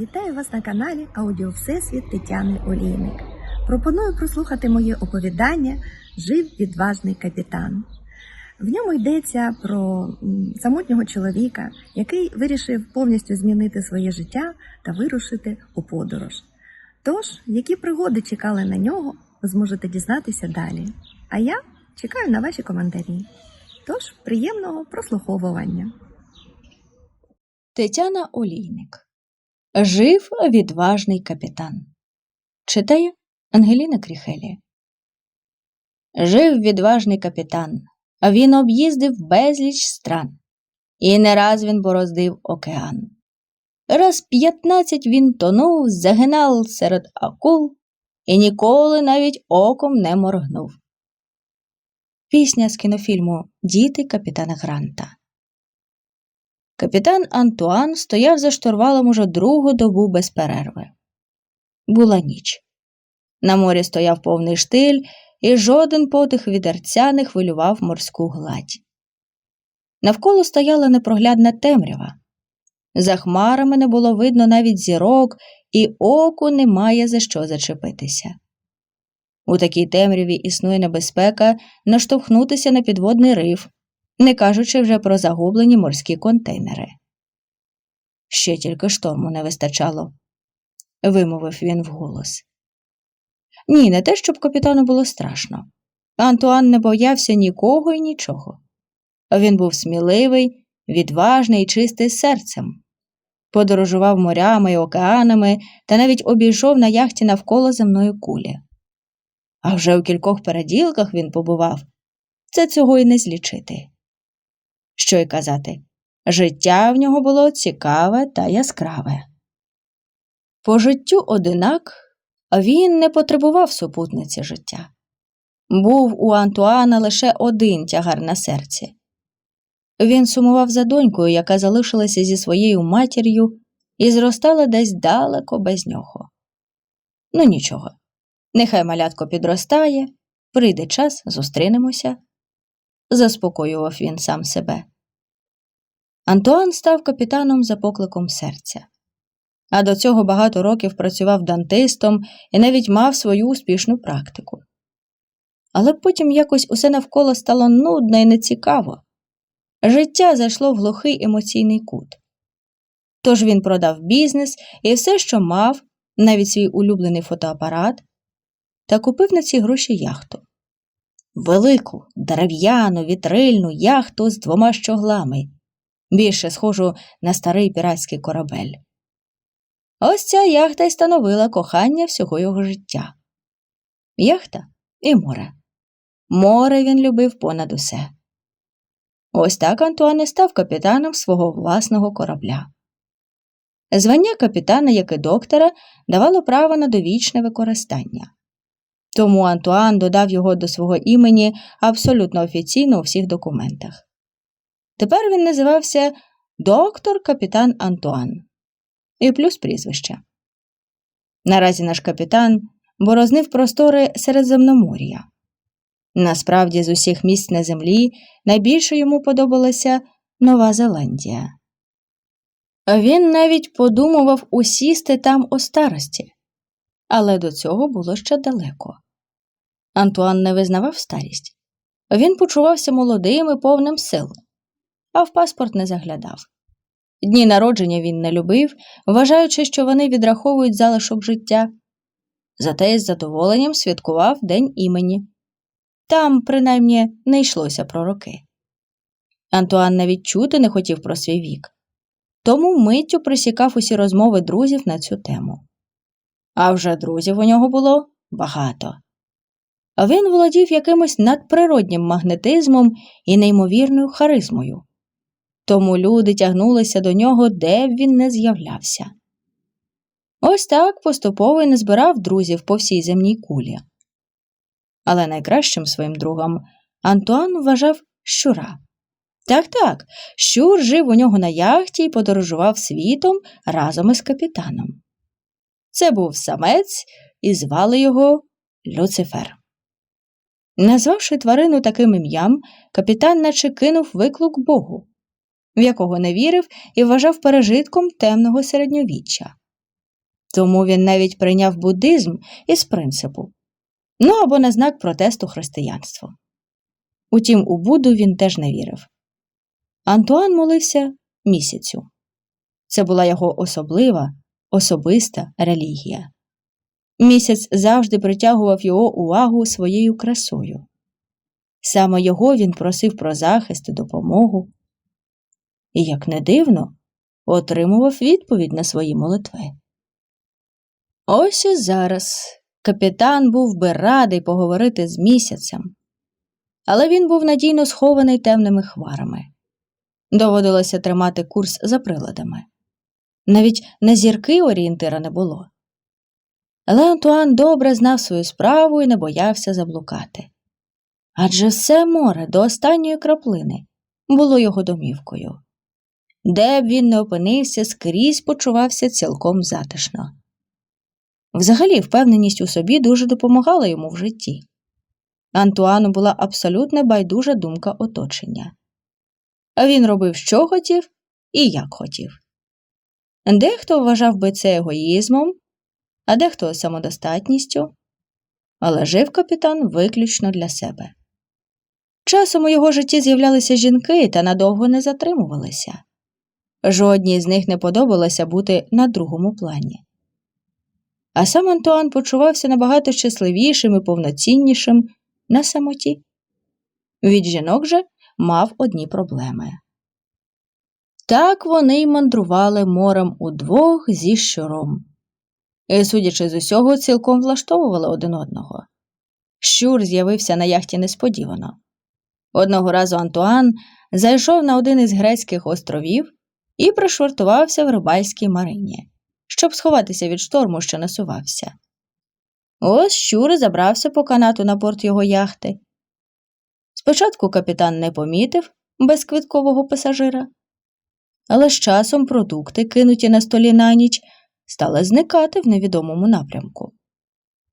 Вітаю вас на каналі Аудіо Всесвіт Тетяни Олійник. Пропоную прослухати моє оповідання Жив відважний капітан. В ньому йдеться про самотнього чоловіка, який вирішив повністю змінити своє життя та вирушити у подорож. Тож, які пригоди чекали на нього, ви зможете дізнатися далі. А я чекаю на ваші коментарі. Тож, приємного прослуховування. Тетяна Олійник. Жив відважний капітан. Читає Ангеліна Кріхелі. Жив відважний капітан, він об'їздив безліч стран. І не раз він бороздив океан. Раз п'ятнадцять він тонув, загинав серед акул і ніколи навіть оком не моргнув. Пісня з кінофільму Діти капітана Гранта. Капітан Антуан стояв за штурвалом уже другу добу без перерви. Була ніч. На морі стояв повний штиль, і жоден подих вітерця не хвилював морську гладь. Навколо стояла непроглядна темрява. За хмарами не було видно навіть зірок, і оку немає за що зачепитися. У такій темряві існує небезпека наштовхнутися на підводний риф, не кажучи вже про загублені морські контейнери. Ще тільки шторму не вистачало, вимовив він вголос. Ні, не те, щоб капітану було страшно. Антуан не боявся нікого і нічого. Він був сміливий, відважний і чистий серцем. Подорожував морями і океанами та навіть обійшов на яхті навколо земної кулі. А вже у кількох переділках він побував. Це цього й не злічити. Що й казати, життя в нього було цікаве та яскраве. По життю одинак він не потребував супутниці життя. Був у Антуана лише один тягар на серці. Він сумував за донькою, яка залишилася зі своєю матір'ю і зростала десь далеко без нього. Ну нічого, нехай малятко підростає, прийде час, зустрінемося, заспокоював він сам себе. Антуан став капітаном за покликом серця. А до цього багато років працював дантистом і навіть мав свою успішну практику. Але потім якось усе навколо стало нудно і нецікаво. Життя зайшло в глухий емоційний кут. Тож він продав бізнес і все, що мав, навіть свій улюблений фотоапарат, та купив на ці гроші яхту. Велику, дерев'яну, вітрильну яхту з двома щоглами, більше схожу на старий піратський корабель. Ось ця яхта й становила кохання всього його життя. Яхта і море. Море він любив понад усе. Ось так Антуан став капітаном свого власного корабля. Звання капітана, як і доктора, давало право на довічне використання. Тому Антуан додав його до свого імені абсолютно офіційно у всіх документах. Тепер він називався доктор капітан Антуан і плюс прізвище. Наразі наш капітан борознив простори Середземномор'я. Насправді, з усіх місць на землі найбільше йому подобалася Нова Зеландія. Він навіть подумував усісти там у старості, але до цього було ще далеко. Антуан не визнавав старість. Він почувався молодим і повним сил, а в паспорт не заглядав. Дні народження він не любив, вважаючи, що вони відраховують залишок життя. Зате з задоволенням святкував день імені. Там, принаймні, не йшлося про роки. Антуан навіть чути не хотів про свій вік, тому миттю присікав усі розмови друзів на цю тему. А вже друзів у нього було багато. Він володів якимось надприроднім магнетизмом і неймовірною харизмою тому люди тягнулися до нього, де б він не з'являвся. Ось так поступово й не збирав друзів по всій земній кулі. Але найкращим своїм другом Антуан вважав щура. Так так, щур жив у нього на яхті і подорожував світом разом із капітаном. Це був самець, і звали його Люцифер. Назвавши тварину таким ім'ям, капітан наче кинув виклик Богу в якого не вірив і вважав пережитком темного середньовіччя. Тому він навіть прийняв буддизм із принципу ну або на знак протесту християнству. Утім, у Будду він теж не вірив. Антуан молився місяцю. Це була його особлива, особиста релігія. Місяць завжди притягував його увагу своєю красою. Саме його він просив про захист і допомогу. І, як не дивно, отримував відповідь на свої молитви. Ось і зараз капітан був би радий поговорити з місяцем, але він був надійно схований темними хварами. Доводилося тримати курс за приладами. Навіть на зірки орієнтира не було. Але Антуан добре знав свою справу і не боявся заблукати. Адже все море до останньої краплини було його домівкою. Де б він не опинився, скрізь почувався цілком затишно. Взагалі, впевненість у собі дуже допомагала йому в житті. Антуану була абсолютно байдужа думка оточення. А він робив, що хотів і як хотів. Дехто вважав би це егоїзмом, а дехто самодостатністю, але жив капітан виключно для себе. Часом у його житті з'являлися жінки та надовго не затримувалися. Жодній з них не подобалося бути на другому плані. А сам Антуан почувався набагато щасливішим і повноціннішим на самоті. Від жінок же мав одні проблеми. Так вони й мандрували морем удвох зі щуром. І, судячи з усього, цілком влаштовували один одного. Щур з'явився на яхті несподівано. Одного разу Антуан зайшов на один із грецьких островів і пришвартувався в рибальській марині, щоб сховатися від шторму, що насувався. Ось щур забрався по канату на борт його яхти. Спочатку капітан не помітив безквиткового пасажира, але з часом продукти, кинуті на столі на ніч, стали зникати в невідомому напрямку.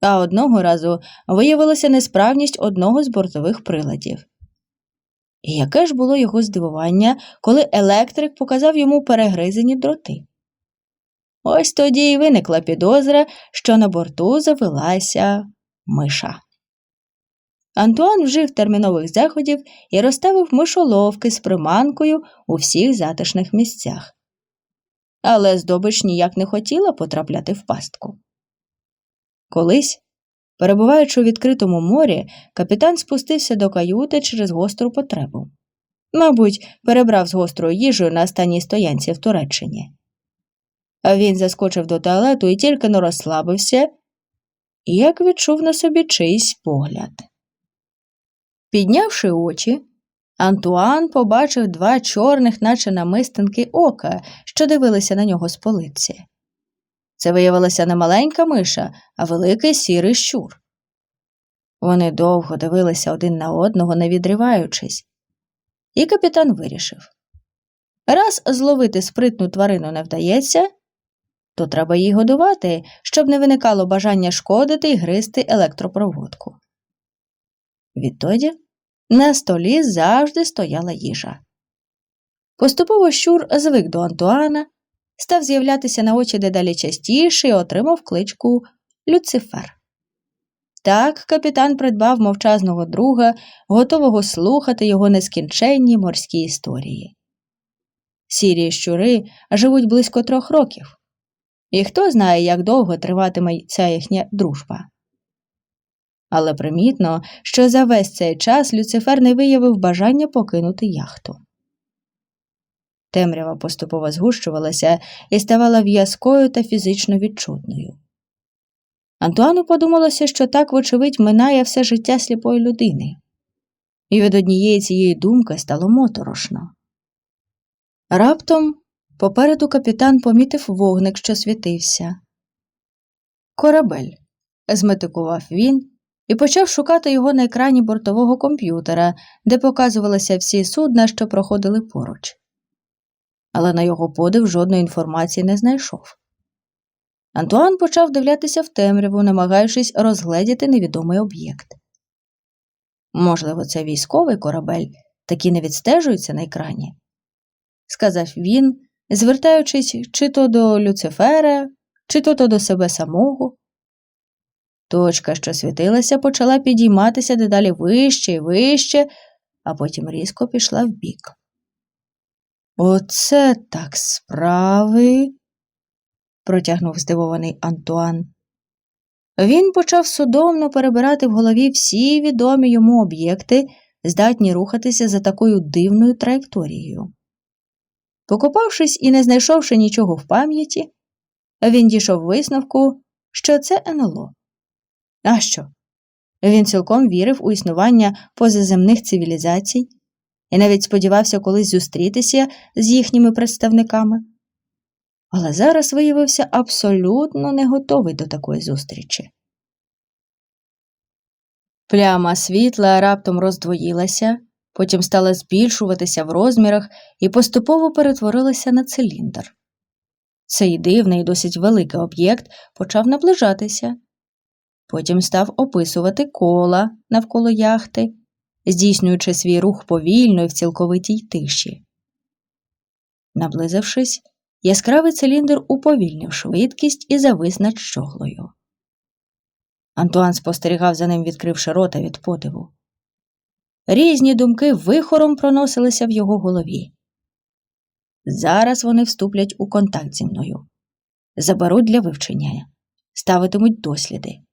А одного разу виявилася несправність одного з бортових приладів. І яке ж було його здивування, коли електрик показав йому перегризені дроти. Ось тоді й виникла підозра, що на борту завелася миша. Антуан вжив термінових заходів і розставив мишоловки з приманкою у всіх затишних місцях. Але здобич ніяк не хотіла потрапляти в пастку. Колись, перебуваючи у відкритому морі, капітан спустився до каюти через гостру потребу. Мабуть, перебрав з гострою їжею на останній стоянці в Туреччині. Він заскочив до туалету і тільки но розслабився, як відчув на собі чийсь погляд. Піднявши очі, Антуан побачив два чорних, наче намистинки ока, що дивилися на нього з полиці. Це виявилася не маленька миша, а великий сірий щур. Вони довго дивилися один на одного, не відриваючись, і капітан вирішив раз зловити спритну тварину не вдається, то треба її годувати, щоб не виникало бажання шкодити і гризти електропроводку. Відтоді на столі завжди стояла їжа. Поступово щур звик до Антуана, став з'являтися на очі дедалі частіше і отримав кличку Люцифер. Так капітан придбав мовчазного друга, готового слухати його нескінченні морські історії. Сірі щури живуть близько трьох років, і хто знає, як довго триватиме ця їхня дружба. Але примітно, що за весь цей час Люцифер не виявив бажання покинути яхту. Темрява поступово згущувалася і ставала в'язкою та фізично відчутною. Антуану подумалося, що так, вочевидь, минає все життя сліпої людини, і від однієї цієї думки стало моторошно. Раптом попереду капітан помітив вогник, що світився. Корабель, зметикував він і почав шукати його на екрані бортового комп'ютера, де показувалися всі судна, що проходили поруч. Але на його подив жодної інформації не знайшов. Антуан почав дивлятися в темряву, намагаючись розгледіти невідомий об'єкт. Можливо, це військовий корабель, такі не відстежуються на екрані, сказав він, звертаючись чи то до Люцифера, чи то то до себе самого. Точка, що світилася, почала підійматися дедалі вище і вище, а потім різко пішла вбік. Оце так справи, протягнув здивований Антуан. Він почав судомно перебирати в голові всі відомі йому об'єкти, здатні рухатися за такою дивною траєкторією. Покопавшись і не знайшовши нічого в пам'яті, він дійшов висновку, що це НЛО. А що? Він цілком вірив у існування позаземних цивілізацій і навіть сподівався колись зустрітися з їхніми представниками. Але зараз виявився абсолютно не готовий до такої зустрічі. Пляма світла раптом роздвоїлася, потім стала збільшуватися в розмірах і поступово перетворилася на циліндр. Цей дивний досить великий об'єкт почав наближатися, потім став описувати кола навколо яхти, здійснюючи свій рух повільно і в цілковитій тиші. Наблизившись, яскравий циліндр уповільнив швидкість і завис над щоглою. Антуан спостерігав за ним, відкривши рота від подиву. Різні думки вихором проносилися в його голові. Зараз вони вступлять у контакт зі мною, заберуть для вивчення, ставитимуть досліди.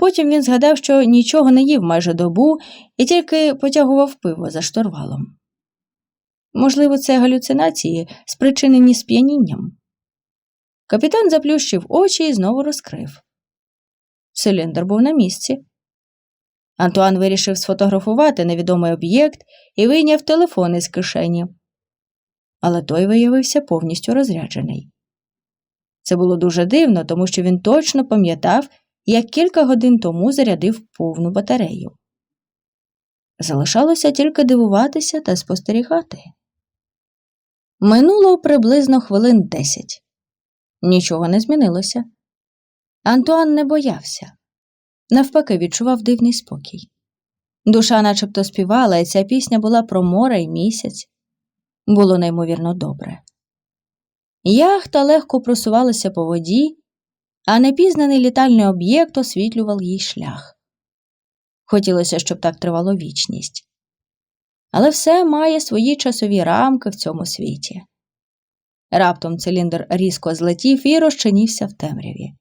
Потім він згадав, що нічого не їв майже добу і тільки потягував пиво за штурвалом. Можливо, це галюцинації, спричинені сп'янінням. Капітан заплющив очі і знову розкрив. Циліндр був на місці. Антуан вирішив сфотографувати невідомий об'єкт і вийняв телефон із кишені. Але той виявився повністю розряджений. Це було дуже дивно, тому що він точно пам'ятав, як кілька годин тому зарядив повну батарею. Залишалося тільки дивуватися та спостерігати. Минуло приблизно хвилин десять. Нічого не змінилося. Антуан не боявся, навпаки, відчував дивний спокій. Душа начебто співала, і ця пісня була про море й місяць. Було неймовірно добре. Яхта легко просувалася по воді, а непізнаний літальний об'єкт освітлював їй шлях. Хотілося, щоб так тривало вічність. Але все має свої часові рамки в цьому світі. Раптом циліндр різко злетів і розчинівся в темряві.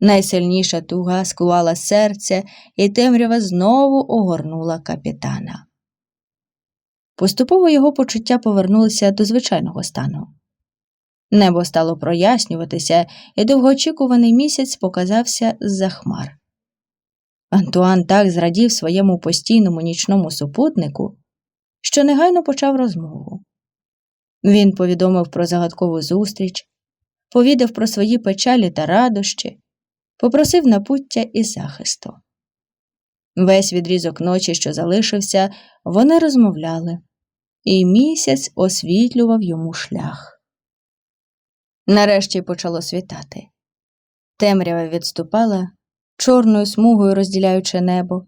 Найсильніша туга скувала серце, і темрява знову огорнула капітана. Поступово його почуття повернулися до звичайного стану. Небо стало прояснюватися, і довгоочікуваний місяць показався з-за хмар. Антуан так зрадів своєму постійному нічному супутнику, що негайно почав розмову. Він повідомив про загадкову зустріч, повідав про свої печалі та радощі, попросив напуття і захисту. Весь відрізок ночі, що залишився, вони розмовляли, і місяць освітлював йому шлях. Нарешті почало світати. Темрява відступала, чорною смугою розділяючи небо.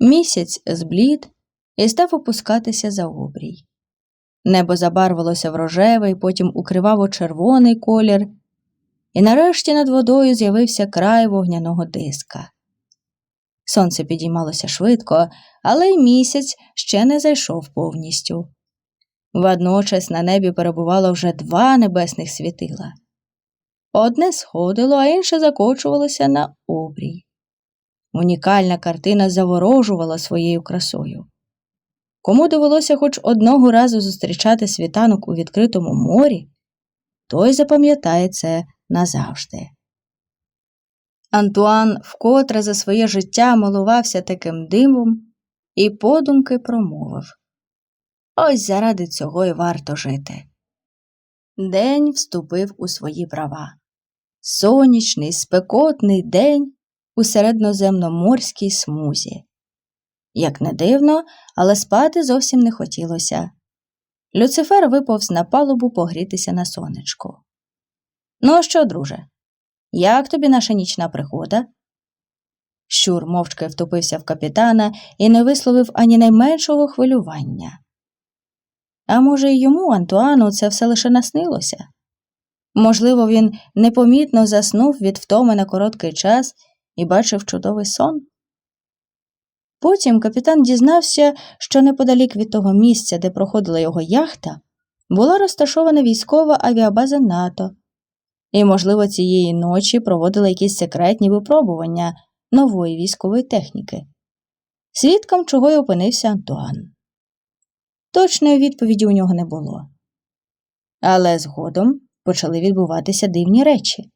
Місяць зблід і став опускатися за обрій. Небо забарвилося в рожевий, потім у криваво-червоний колір, і нарешті над водою з'явився край вогняного диска. Сонце підіймалося швидко, але й місяць ще не зайшов повністю. Водночас на небі перебувало вже два небесних світила. Одне сходило, а інше закочувалося на обрій. Унікальна картина заворожувала своєю красою. Кому довелося хоч одного разу зустрічати світанок у відкритому морі, той запам'ятає це назавжди. Антуан вкотре за своє життя милувався таким димом і подумки промовив Ось заради цього й варто жити. День вступив у свої права. Сонячний, спекотний день у середноземноморській смузі. Як не дивно, але спати зовсім не хотілося. Люцифер виповз на палубу погрітися на сонечку. Ну що, друже, як тобі наша нічна пригода? Щур мовчки втупився в капітана і не висловив ані найменшого хвилювання. А може, й йому, Антуану, це все лише наснилося? Можливо, він непомітно заснув від втоми на короткий час і бачив чудовий сон. Потім капітан дізнався, що неподалік від того місця, де проходила його яхта, була розташована військова авіабаза НАТО, і, можливо, цієї ночі проводила якісь секретні випробування нової військової техніки, свідком чого й опинився Антуан. Точної відповіді у нього не було. Але згодом почали відбуватися дивні речі.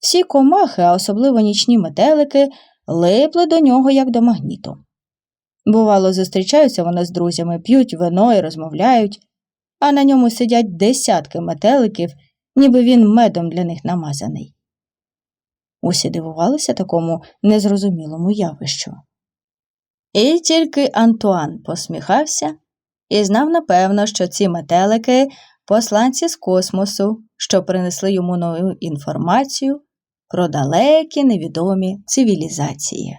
Всі комахи, а особливо нічні метелики, липли до нього як до магніту. Бувало, зустрічаються вони з друзями, п'ють вино і розмовляють, а на ньому сидять десятки метеликів, ніби він медом для них намазаний. Усі дивувалися такому незрозумілому явищу. І тільки Антуан посміхався і знав напевно, що ці метелики посланці з космосу, що принесли йому нову інформацію про далекі невідомі цивілізації.